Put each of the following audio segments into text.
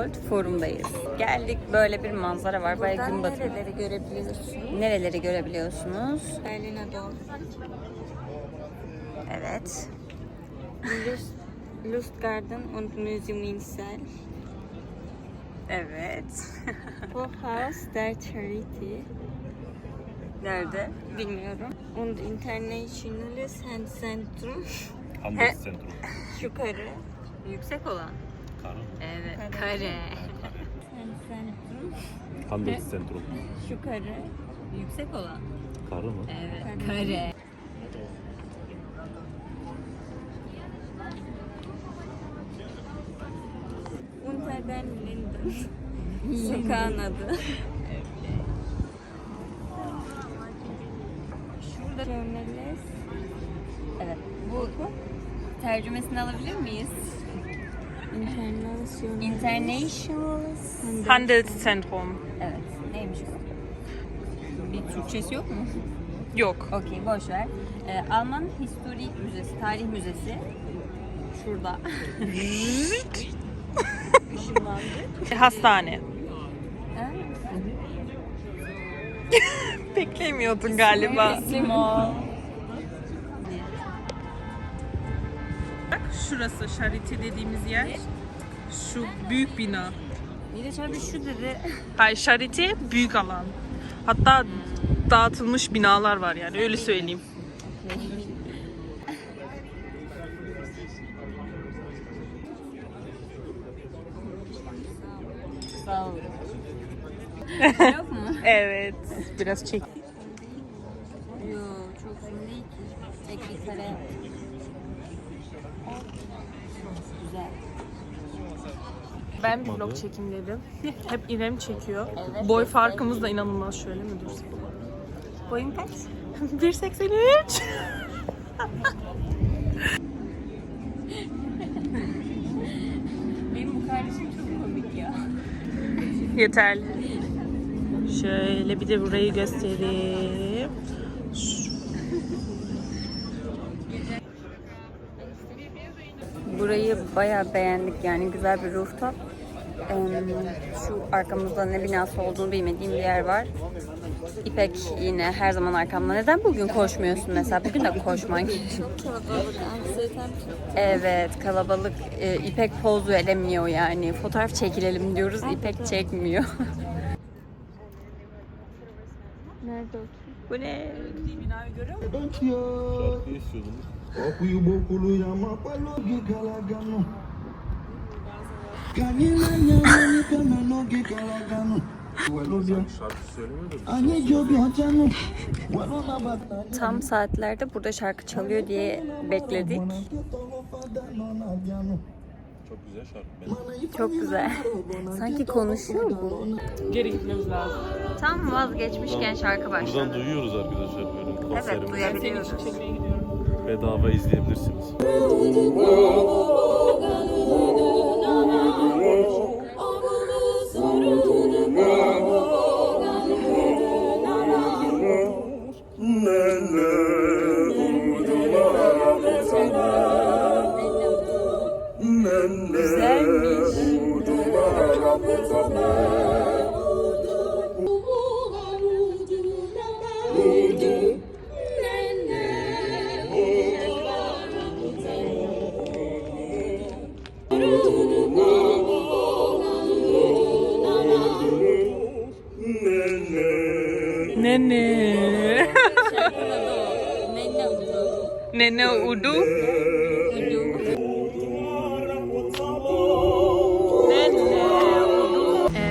World Forum'dayız. Geldik böyle bir manzara var. Bayağı gün Buradan batımı. nereleri görebiliyorsun? Nereleri görebiliyorsunuz? Berlin'e doğru. Evet. Lust, Lustgarten und Museum Insel. Evet. Hochhaus der Charity. Nerede? Bilmiyorum. Und International Handzentrum. Handelszentrum. Yukarı. Yüksek olan. Karı. Evet. Kare. Kare. Handzentrum. Handelszentrum. Yukarı. Yüksek olan. Karı mı? Evet. Kare. Unter den Linden. Sokağın adı. Şurada Journalist. Evet. Bu tercümesini alabilir miyiz? International. International. Handelszentrum. Evet. Neymiş bu? Bir Türkçesi yok mu? Yok. Okey boş ver. Ee, Alman Historik Müzesi, Tarih Müzesi. Şurada. Hastane. Ha? Beklemiyordun galiba. Bak şurası Charité dediğimiz yer. Şu büyük bina. Bir de şöyle bir şu dedi. Hayır Charité büyük alan. Hatta dağıtılmış binalar var yani öyle söyleyeyim. Sağ ol. yok mu? Evet. Biraz çek. Yok çok uzun değil ki. Tek bir kare. Güzel. Ben vlog çekim dedim. Hep İrem çekiyor. Evet, Boy evet. farkımız da inanılmaz şöyle mi dursun? Boyun kaç? 1.83. Benim bu kardeşim çok komik ya. Yeterli. Şöyle bir de burayı göstereyim. Burayı bayağı beğendik yani güzel bir rooftop. Şu arkamızda ne binası olduğunu bilmediğim bir yer var. İpek yine her zaman arkamda. Neden bugün koşmuyorsun mesela? Bugün de koşman gerekiyor. Evet kalabalık. Ee, İpek poz veremiyor yani. Fotoğraf çekilelim diyoruz. İpek çekmiyor. Nerede oturuyor? Bu ne? İstiyordum. Kanyinanyamani kamano gikalagano. Welobia. Şarkı. Welona bata. Tam saatlerde burada şarkı çalıyor diye bekledik. Çok güzel şarkı. Çok güzel. Sanki konuşuyor bu. Geri gitmemiz lazım. Tam vazgeçmişken şarkı başladı. Buradan duyuyoruz arkadaşlar böyle Evet konserimizi. duyabiliyoruz. Çekmeye gidiyorum. Bedava izleyebilirsiniz.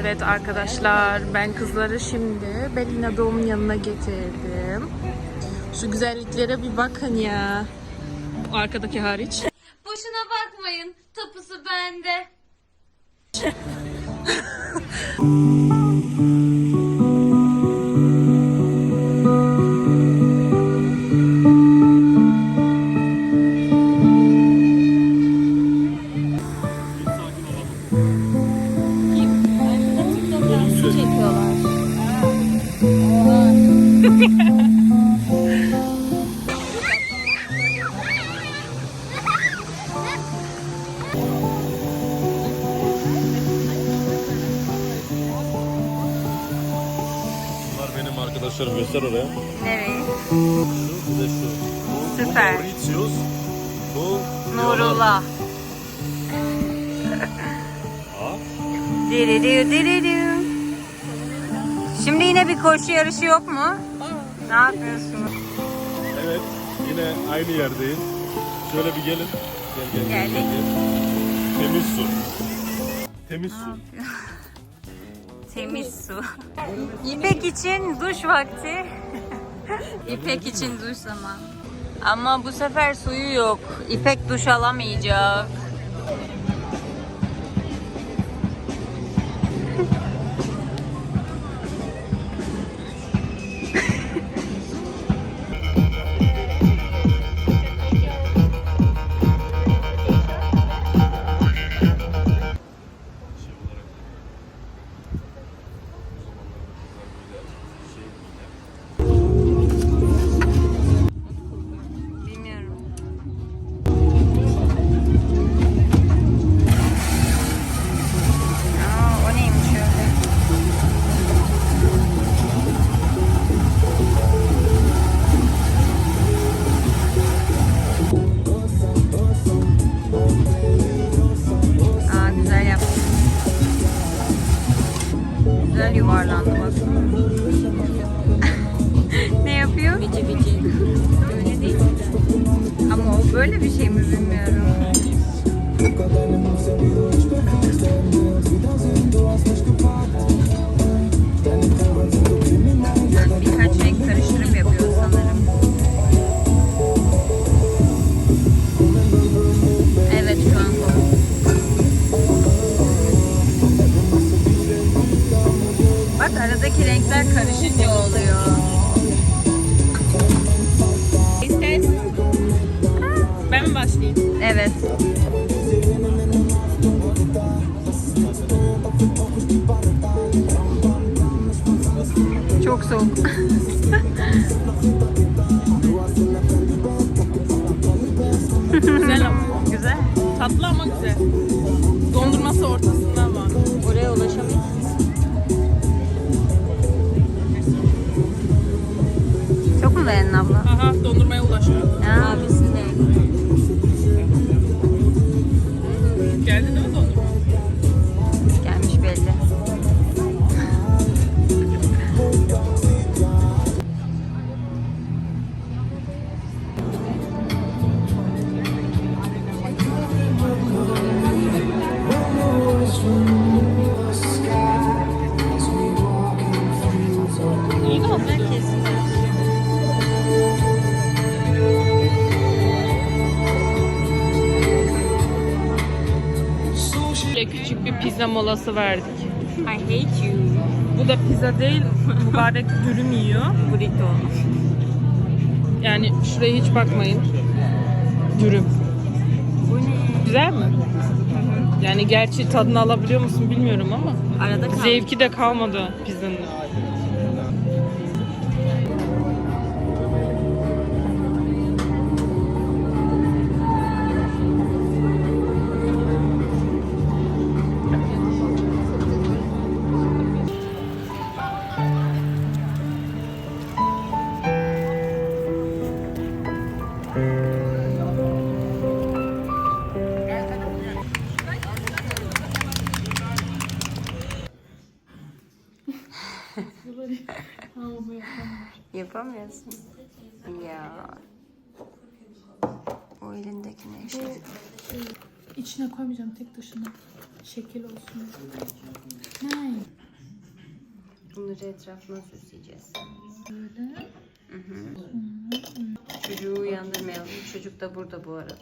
Evet arkadaşlar ben kızları şimdi Belina doğumun yanına getirdim. Şu güzelliklere bir bakın ya. Arkadaki hariç. Boşuna bakmayın. Tapusu bende. Bunlar benim arkadaşlarım göster oraya. Nereye? Şu bir de şu. Bu, Süper. Bu Mauritius. Bu Nurullah. Şimdi yine bir koşu yarışı yok mu? Ne yapıyorsunuz? Evet. Yine aynı yerdeyiz. Şöyle bir gelin. Gel gel. gel, gel. Temiz su. Temiz su. Temiz su. İpek için duş vakti. İpek için duş zamanı. Ama bu sefer suyu yok. İpek duş alamayacak. Güzel yuvarlandı bak. ne yapıyor? Bici bici. Öyle değil. Ama o böyle bir şey mi bilmiyorum. Soğuk. Güzel ama. Güzel. Tatlı ama güzel. Şöyle küçük bir pizza molası verdik. I hate you. Bu da pizza değil, mübarek dürüm yiyor. Burrito. Yani şuraya hiç bakmayın. Dürüm. Bu ne? Güzel mi? Yani gerçi tadını alabiliyor musun bilmiyorum ama Arada kaldı. zevki de kalmadı pizzanın. Yapamıyorsun. Ya. O elindeki ne işte? İçine koymayacağım tek dışına. Şekil olsun. Ne? Bunları etrafına süsleyeceğiz. Böyle. Çocuğu uyandırmayalım. Çocuk da burada bu arada.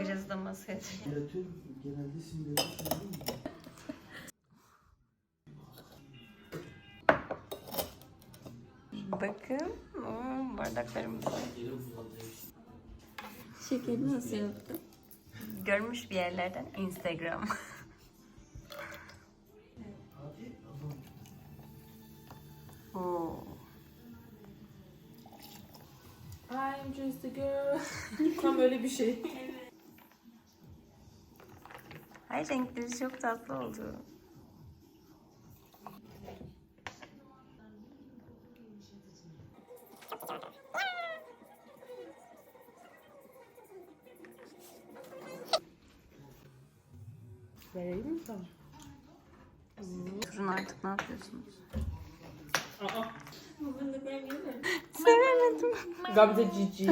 Biraz da masaya Genelde simleri Bakın. Oo, bardaklarımız. Şekeri nasıl yaptın? Görmüş bir yerlerden Instagram. I'm just a girl. Tam öyle bir şey. Ay renkleri çok tatlı oldu. Vereyim mi sana? Turun artık ne yapıyorsunuz? Gamze cici.